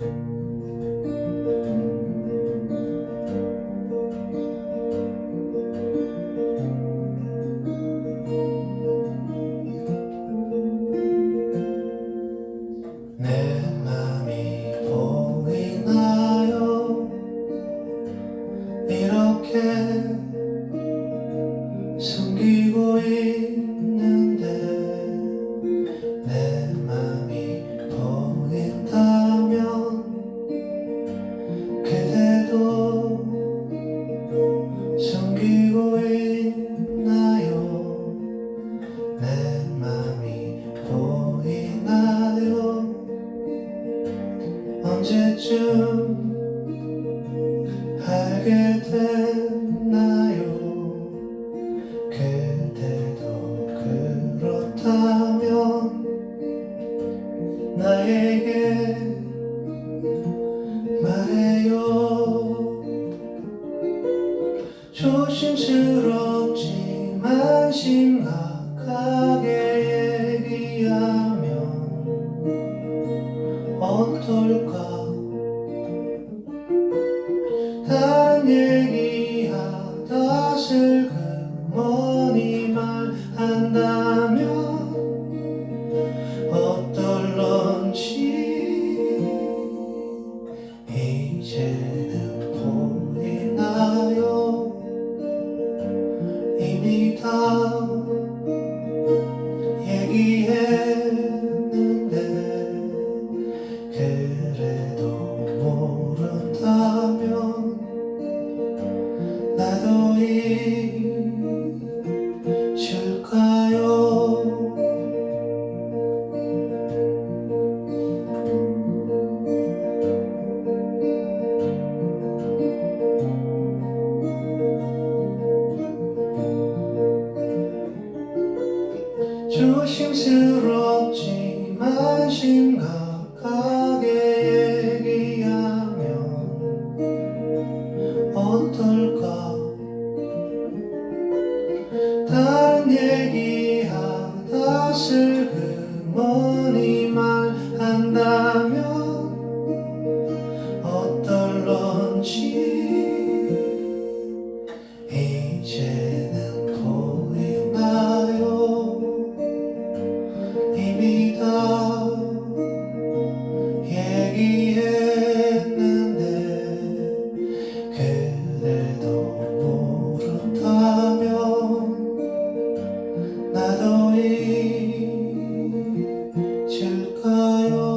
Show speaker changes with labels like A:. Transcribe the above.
A: Thank you. 알게 됐나요? 그대도 그렇다면 나에게 말해요. 조심스럽지만 심각하게 얘기하면 어떨까? 심스럽지만 심각하게 얘기하면 어떨까? 다른 얘기하다 슬그머니 말한다면 어떨런지? 이제 떨릴까요?